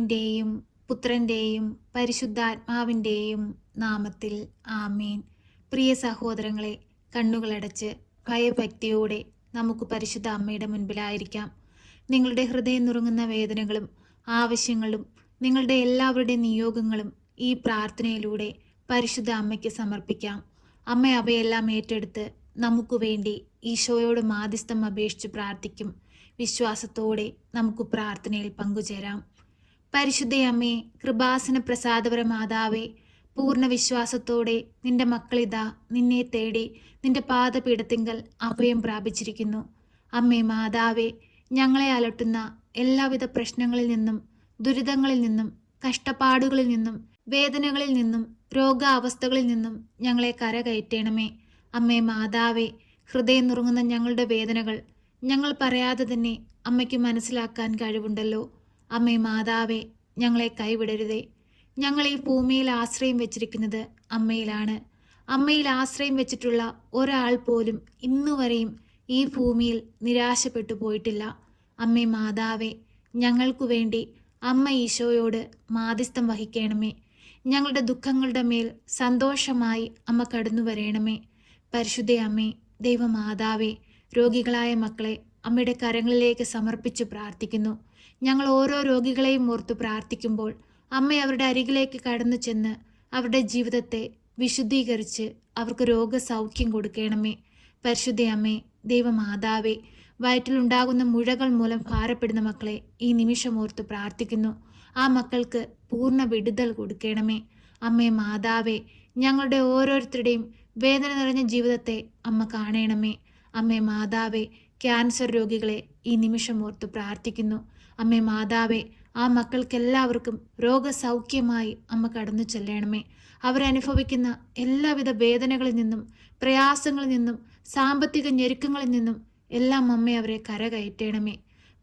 പിതാവിന്റെയും പുത്രന്റെയും പരിശുദ്ധാത്മാവിന്റെയും നാമത്തിൽ ആമീൻ. പ്രിയ സഹോദരങ്ങളെ കണ്ണുകളടച്ച് ഭയഭക്തിയോടെ നമുക്ക് പരിശുദ്ധ അമ്മയുടെ മുൻപിലായിരിക്കാം. നിങ്ങളുടെ ഹൃദയം നുറുങ്ങുന്ന വേദനകളും ആവശ്യങ്ങളും നിങ്ങളുടെ എല്ലാവരുടെയും നിയോഗങ്ങളും ഈ പ്രാർത്ഥനയിലൂടെ പരിശുദ്ധ അമ്മയ്ക്ക് സമർപ്പിക്കാം. അമ്മ അവയെല്ലാം ഏറ്റെടുത്ത് നമുക്ക് വേണ്ടി ഈശോയോട് മാധ്യസ്ഥം അപേക്ഷിച്ച് പ്രാർത്ഥിക്കും. വിശ്വാസത്തോടെ നമുക്ക് പ്രാർത്ഥനയിൽ പങ്കുചേരാം. പരിശുദ്ധ അമ്മേ കൃപാസന പ്രസാദപര മാതാവേ പൂർണ വിശ്വാസത്തോടെ നിന്റെ മക്കളിതാ നിന്നെ തേടി നിന്റെ പാദപീഠത്തിങ്കൽ അഭയം പ്രാപിച്ചിരിക്കുന്നു. അമ്മേ മാതാവേ ഞങ്ങളെ അലട്ടുന്ന എല്ലാവിധ പ്രശ്നങ്ങളിൽ നിന്നും ദുരിതങ്ങളിൽ നിന്നും കഷ്ടപ്പാടുകളിൽ നിന്നും വേദനകളിൽ നിന്നും രോഗാവസ്ഥകളിൽ നിന്നും ഞങ്ങളെ കരകയറ്റണമേ. അമ്മേ മാതാവേ ഹൃദയം നുറുങ്ങുന്ന ഞങ്ങളുടെ വേദനകൾ ഞങ്ങൾ പറയാതെ തന്നെ അമ്മയ്ക്ക് മനസ്സിലാക്കാൻ കഴിവുണ്ടല്ലോ. അമ്മേ മാതാവേ ഞങ്ങളെ കൈവിടരുതേ. ഞങ്ങൾ ഈ ഭൂമിയിൽ ആശ്രയം വെച്ചിരിക്കുന്നത് അമ്മയിലാണ്. അമ്മയിൽ ആശ്രയം വെച്ചിട്ടുള്ള ഒരാൾ പോലും ഇന്നുവരെയും ഈ ഭൂമിയിൽ നിരാശപ്പെട്ടു പോയിട്ടില്ല. അമ്മേ മാതാവേ ഞങ്ങൾക്കു വേണ്ടി അമ്മ ഈശോയോട് മാധ്യസ്ഥം വഹിക്കണമേ. ഞങ്ങളുടെ ദുഃഖങ്ങളുടെ മേൽ സന്തോഷമായി അമ്മ കടന്നു വരയണമേ പരിശുദ്ധ അമ്മേ ദൈവമാതാവേ രോഗികളായ മക്കളെ അമ്മയുടെ കരങ്ങളിലേക്ക് സമർപ്പിച്ചു പ്രാർത്ഥിക്കുന്നു. ഞങ്ങൾ ഓരോ രോഗികളെയും ഓർത്തു പ്രാർത്ഥിക്കുമ്പോൾ അമ്മ അവരുടെ അരികിലേക്ക് കടന്നു ചെന്ന് അവരുടെ ജീവിതത്തെ വിശുദ്ധീകരിച്ച് അവർക്ക് രോഗസൗഖ്യം കൊടുക്കണമേ. പരിശുദ്ധ അമ്മേ ദൈവമാതാവേ വയറ്റിലുണ്ടാകുന്ന മുഴകൾ മൂലം ഭാരപ്പെടുന്ന മക്കളെ ഈ നിമിഷം ഓർത്ത് പ്രാർത്ഥിക്കുന്നു. ആ മക്കൾക്ക് പൂർണ വിടുതൽ കൊടുക്കണമേ. അമ്മേ മാതാവേ ഞങ്ങളുടെ ഓരോരുത്തരുടെയും വേദന നിറഞ്ഞ ജീവിതത്തെ അമ്മ കാണണമേ. അമ്മേ മാതാവേ ക്യാൻസർ രോഗികളെ ഈ നിമിഷം ഓർത്ത് പ്രാർത്ഥിക്കുന്നു. അമ്മേ മാതാവേ ആ മക്കൾക്കെല്ലാവർക്കും രോഗസൗഖ്യമായി അമ്മ കടന്നു ചെല്ലണമേ. അവരനുഭവിക്കുന്ന എല്ലാവിധ വേദനകളിൽ നിന്നും പ്രയാസങ്ങളിൽ നിന്നും സാമ്പത്തിക ഞെരുക്കങ്ങളിൽ നിന്നും എല്ലാം അമ്മ അവരെ കരകയറ്റണമേ.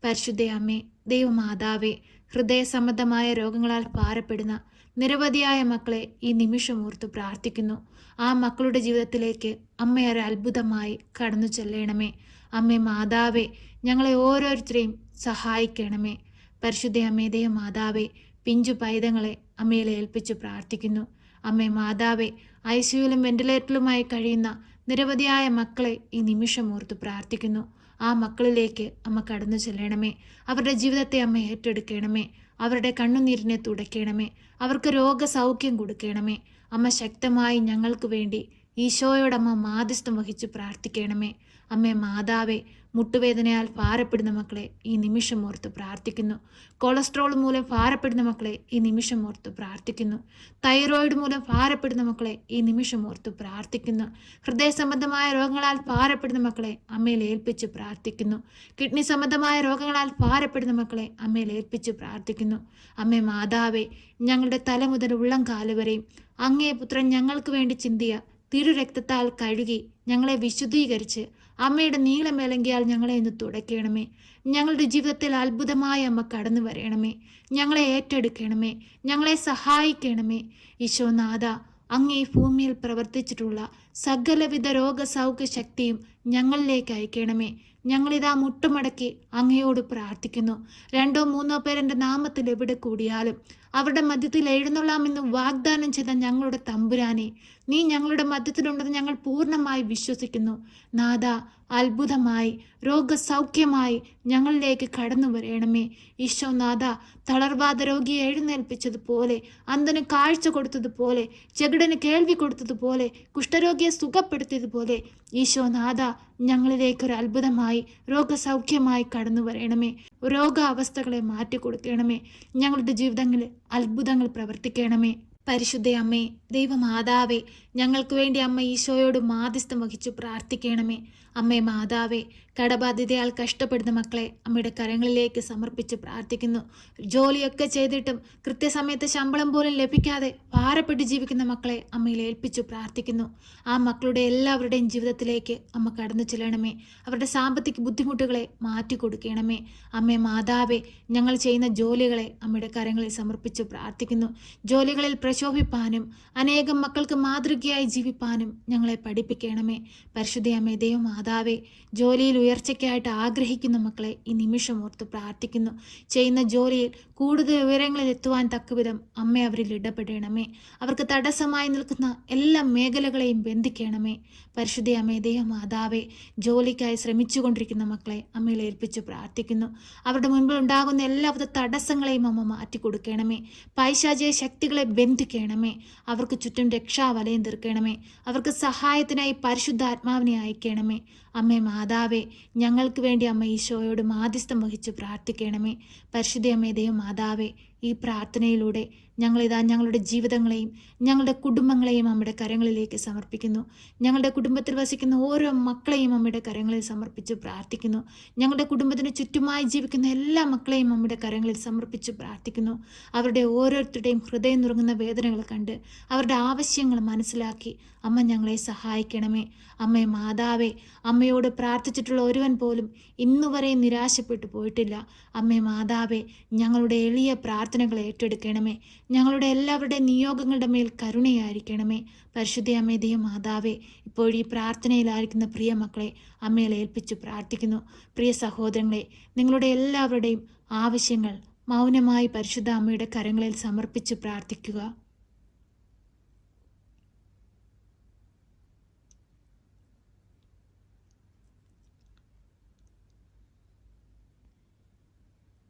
പരിശുദ്ധ അമ്മേ ദൈവമാതാവേ ഹൃദയ സംബന്ധമായ രോഗങ്ങളാൽ ഭാരപ്പെടുന്ന നിരവധിയായ മക്കളെ ഈ നിമിഷം ഓർത്ത് പ്രാർത്ഥിക്കുന്നു. ആ മക്കളുടെ ജീവിതത്തിലേക്ക് അമ്മയൊരു അത്ഭുതമായി കടന്നു ചെല്ലണമേ. അമ്മേ മാതാവേ ഞങ്ങളെ ഓരോരുത്തരെയും സഹായിക്കണമേ. പരിശുദ്ധ അമ്മേ ദൈവ മാതാവേ പിഞ്ചു പൈതങ്ങളെ അമ്മയിൽ ഏൽപ്പിച്ച് പ്രാർത്ഥിക്കുന്നു. അമ്മേ മാതാവേ ഐ സിയുലും വെന്റിലേറ്ററിലുമായി കഴിയുന്ന നിരവധിയായ മക്കളെ ഈ നിമിഷം ഓർത്ത് പ്രാർത്ഥിക്കുന്നു. ആ മക്കളിലേക്ക് അമ്മ കടന്നു ചെല്ലണമേ. അവരുടെ ജീവിതത്തെ അമ്മ ഏറ്റെടുക്കണമേ. അവരുടെ കണ്ണുനീരിനെ തുടയ്ക്കണമേ. അവർക്ക് രോഗസൗഖ്യം കൊടുക്കണമേ. അമ്മ ശക്തമായി ഞങ്ങൾക്ക് വേണ്ടി ഈശോയോടമ്മ മാധ്യസ്ഥം വഹിച്ച് പ്രാർത്ഥിക്കണമേ. അമ്മേ മാതാവേ മുട്ടുവേദനയാൽ ഭാരപ്പെടുന്ന മക്കളെ ഈ നിമിഷം ഓർത്ത് പ്രാർത്ഥിക്കുന്നു. കൊളസ്ട്രോൾ മൂലം ഭാരപ്പെടുന്ന മക്കളെ ഈ നിമിഷം ഓർത്ത് പ്രാർത്ഥിക്കുന്നു. തൈറോയിഡ് മൂലം ഭാരപ്പെടുന്ന മക്കളെ ഈ നിമിഷം ഓർത്ത് പ്രാർത്ഥിക്കുന്നു. ഹൃദയ സംബന്ധമായ രോഗങ്ങളാൽ ഭാരപ്പെടുന്ന മക്കളെ അമ്മയിൽ ഏൽപ്പിച്ച് പ്രാർത്ഥിക്കുന്നു. കിഡ്നി സംബന്ധമായ രോഗങ്ങളാൽ ഭാരപ്പെടുന്ന മക്കളെ അമ്മയിൽ ഏൽപ്പിച്ച് പ്രാർത്ഥിക്കുന്നു. അമ്മേ മാതാവേ ഞങ്ങളുടെ തല മുതൽ ഉള്ളം കാലുവരെയും അങ്ങേ പുത്രൻ ഞങ്ങൾക്ക് വേണ്ടി ചിന്തിയ തിരുരക്തത്താൽ കഴുകി ഞങ്ങളെ വിശുദ്ധീകരിച്ച് അമ്മയുടെ നീളമേലങ്കിയാൽ ഞങ്ങളെ ഇന്ന് തുടയ്ക്കണമേ. ഞങ്ങളുടെ ജീവിതത്തിൽ അത്ഭുതമായ അമ്മ കടന്നു വരണമേ. ഞങ്ങളെ ഏറ്റെടുക്കണമേ. ഞങ്ങളെ സഹായിക്കണമേ. ഈശോനാഥ അങ്ങ് ഈ ഭൂമിയിൽ പ്രവർത്തിച്ചിട്ടുള്ള സകലവിധ രോഗസൗഖ്യ ശക്തിയും ഞങ്ങളിലേക്ക് അയക്കണമേ. ഞങ്ങളിതാ മുട്ടുമടക്കി അങ്ങയോട് പ്രാർത്ഥിക്കുന്നു. രണ്ടോ മൂന്നോ പേരെന്റെ നാമത്തിൽ എവിടെ കൂടിയാലും അവരുടെ മധ്യത്തിൽ എഴുന്നള്ളാമെന്ന് വാഗ്ദാനം ചെയ്ത ഞങ്ങളുടെ തമ്പുരാനെ നീ ഞങ്ങളുടെ മധ്യത്തിലുണ്ടെന്ന് ഞങ്ങൾ പൂർണമായി വിശ്വസിക്കുന്നു. നാഥ അത്ഭുതമായി രോഗസൗഖ്യമായി ഞങ്ങളിലേക്ക് കടന്നു വരണമേ. ഈശോ നാഥ തളർവാദ രോഗിയെ എഴുന്നേൽപ്പിച്ചതുപോലെ അന്തന് കാഴ്ച കൊടുത്തതുപോലെ ചെകിടന് കേൾവി കൊടുത്തതുപോലെ കുഷ്ഠരോഗിയെ സുഖപ്പെടുത്തിയതുപോലെ ഈശോ നാഥ ഞങ്ങളിലേക്കൊരു അത്ഭുതമായി രോഗസൗഖ്യമായി കടന്നു വരണമേ. രോഗാവസ്ഥകളെ മാറ്റിക്കൊടുക്കണമേ. ഞങ്ങളുടെ ജീവിതങ്ങളിൽ അത്ഭുതങ്ങൾ പ്രവർത്തിക്കണമേ. പരിശുദ്ധ അമ്മേ ദൈവമാതാവേ ഞങ്ങൾക്ക് വേണ്ടി അമ്മ ഈശോയോട് മാധ്യസ്ഥം വഹിച്ചു പ്രാർത്ഥിക്കണമേ. അമ്മേ മാതാവേ കടബാധ്യതയാൽ കഷ്ടപ്പെടുന്ന മക്കളെ അമ്മയുടെ കരങ്ങളിലേക്ക് സമർപ്പിച്ച് പ്രാർത്ഥിക്കുന്നു. ജോലിയൊക്കെ ചെയ്തിട്ടും കൃത്യസമയത്ത് ശമ്പളം പോലും ലഭിക്കാതെ ഭാരപ്പെട്ട് ജീവിക്കുന്ന മക്കളെ അമ്മയിൽ ഏൽപ്പിച്ചു പ്രാർത്ഥിക്കുന്നു. ആ മക്കളുടെ എല്ലാവരുടെയും ജീവിതത്തിലേക്ക് അമ്മ കടന്നു ചെല്ലണമേ. അവരുടെ സാമ്പത്തിക ബുദ്ധിമുട്ടുകളെ മാറ്റി കൊടുക്കണമേ അമ്മേ മാതാവേ ഞങ്ങൾ ചെയ്യുന്ന ജോലികളെ അമ്മയുടെ കരങ്ങളിൽ സമർപ്പിച്ച് പ്രാർത്ഥിക്കുന്നു. ജോലികളിൽ പ്രശോഭിപ്പാനും അനേകം മക്കൾക്ക് മാതൃകയായി ജീവിപ്പാനും ഞങ്ങളെ പഠിപ്പിക്കണമേ. പരിശുദ്ധ അമ്മേ ദൈവം മാതാവേ ജോലിയിൽ ഉയർച്ചയ്ക്കായിട്ട് ആഗ്രഹിക്കുന്ന മക്കളെ ഈ നിമിഷം ഓർത്ത് പ്രാർത്ഥിക്കുന്നു. ചെയ്യുന്ന ജോലിയിൽ കൂടുതൽ വിവരങ്ങളിൽ എത്തുവാൻ തക്കവിധം അമ്മ അവരിൽ ഇടപെടണമേ. അവർക്ക് തടസ്സമായി നിൽക്കുന്ന എല്ലാ മേഖലകളെയും ബന്ധിക്കണമേ. പരിശുദ്ധ അമ്മേ ദേഹ മാതാവേ ജോലിക്കായി ശ്രമിച്ചുകൊണ്ടിരിക്കുന്ന മക്കളെ അമ്മയിൽ ഏൽപ്പിച്ച് പ്രാർത്ഥിക്കുന്നു. അവരുടെ മുൻപിൽ ഉണ്ടാകുന്ന എല്ലാവിധ തടസ്സങ്ങളെയും അമ്മ മാറ്റി കൊടുക്കണമേ പൈശാചിക ശക്തികളെ ബന്ധിക്കണമേ. അവർക്ക് ചുറ്റും രക്ഷാവലയം തീർക്കണമേ. അവർക്ക് സഹായത്തിനായി പരിശുദ്ധാത്മാവിനെ അയക്കണമേ. അമ്മേ മാതാവേ ഞങ്ങൾക്ക് വേണ്ടി അമ്മ ഈശോയോട് മാധ്യസ്ഥം വഹിച്ച് പ്രാർത്ഥിക്കണമേ. പരിശുദ്ധ അമ്മേ ദൈവം മാതാവേ ഈ പ്രാർത്ഥനയിലൂടെ ഞങ്ങളിതാ ഞങ്ങളുടെ ജീവിതങ്ങളെയും ഞങ്ങളുടെ കുടുംബങ്ങളെയും അമ്മയുടെ കരങ്ങളിലേക്ക് സമർപ്പിക്കുന്നു. ഞങ്ങളുടെ കുടുംബത്തിൽ വസിക്കുന്ന ഓരോ മക്കളെയും അമ്മയുടെ കരങ്ങളിൽ സമർപ്പിച്ച് പ്രാർത്ഥിക്കുന്നു. ഞങ്ങളുടെ കുടുംബത്തിന് ചുറ്റുമായി ജീവിക്കുന്ന എല്ലാ മക്കളെയും അമ്മയുടെ കരങ്ങളിൽ സമർപ്പിച്ച് പ്രാർത്ഥിക്കുന്നു. അവരുടെ ഓരോരുത്തരുടെയും ഹൃദയം നുറങ്ങുന്ന വേദനകൾ കണ്ട് അവരുടെ ആവശ്യങ്ങൾ മനസ്സിലാക്കി അമ്മ ഞങ്ങളെ സഹായിക്കണമേ. അമ്മേ മാതാവേ അമ്മയോട് പ്രാർത്ഥിച്ചിട്ടുള്ള ഒരുവൻ പോലും ഇന്നുവരെ നിരാശപ്പെട്ടു പോയിട്ടില്ല. അമ്മേ മാതാവേ ഞങ്ങളുടെ എളിയ പ്രാർത്ഥനകൾ ഏറ്റെടുക്കണമേ. ഞങ്ങളുടെ എല്ലാവരുടെ നിയോഗങ്ങളുടെ മേൽ കരുണയായിരിക്കണമേ. പരിശുദ്ധ അമ്മേ ദൈവ മാതാവേ ഇപ്പോൾ ഈ പ്രാർത്ഥനയിലായിരിക്കുന്ന പ്രിയ മക്കളെ അമ്മയിൽ ഏൽപ്പിച്ചു പ്രാർത്ഥിക്കുന്നു. പ്രിയ സഹോദരങ്ങളെ നിങ്ങളുടെ എല്ലാവരുടെയും ആവശ്യങ്ങൾ മൗനമായി പരിശുദ്ധ അമ്മയുടെ കരങ്ങളിൽ സമർപ്പിച്ച് പ്രാർത്ഥിക്കുക.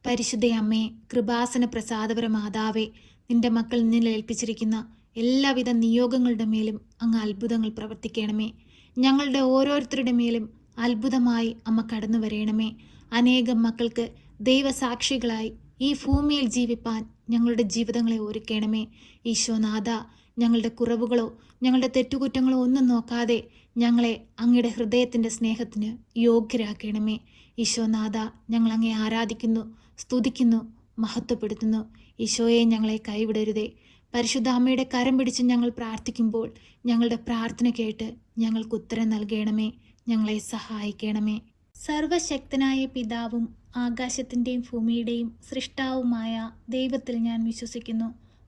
പരിശുദ്ധ അമ്മേ കൃപാസന പ്രസാദപര മാതാവേ നിന്റെ മക്കൾ നിന്നിൽ ഏൽപ്പിച്ചിരിക്കുന്ന എല്ലാവിധ നിയോഗങ്ങളുടെ മേലും അങ്ങ് അത്ഭുതങ്ങൾ പ്രവർത്തിക്കണമേ. ഞങ്ങളുടെ ഓരോരുത്തരുടെ മേലും അത്ഭുതമായി അമ്മ കടന്നു വരയണമേ അനേകം മക്കൾക്ക് ദൈവസാക്ഷികളായി ഈ ഭൂമിയിൽ ജീവിപ്പാൻ ഞങ്ങളുടെ ജീവിതങ്ങളെ ഒരുക്കണമേ. ഈശോനാഥ ഞങ്ങളുടെ കുറവുകളോ ഞങ്ങളുടെ തെറ്റുകുറ്റങ്ങളോ ഒന്നും നോക്കാതെ ഞങ്ങളെ അങ്ങയുടെ ഹൃദയത്തിന്റെ സ്നേഹത്തിന് യോഗ്യരാക്കണമേ. ഈശോനാഥ ഞങ്ങൾ അങ്ങേ ആരാധിക്കുന്നു. സ്തുതിക്കുന്നു മഹത്വപ്പെടുത്തുന്നു. ഈശോയെ ഞങ്ങളെ കൈവിടരുതേ. പരിശുദ്ധ അമ്മയുടെ കരം പിടിച്ച് ഞങ്ങൾ പ്രാർത്ഥിക്കുമ്പോൾ ഞങ്ങളുടെ പ്രാർത്ഥന കേട്ട് ഞങ്ങൾക്ക് ഉത്തരം നൽകണമേ ഞങ്ങളെ സഹായിക്കണമേ. സർവശക്തനായ പിതാവും ആകാശത്തിന്റെയും ഭൂമിയുടെയും സൃഷ്ടാവുമായ ദൈവത്തിൽ ഞാൻ വിശ്വസിക്കുന്നു.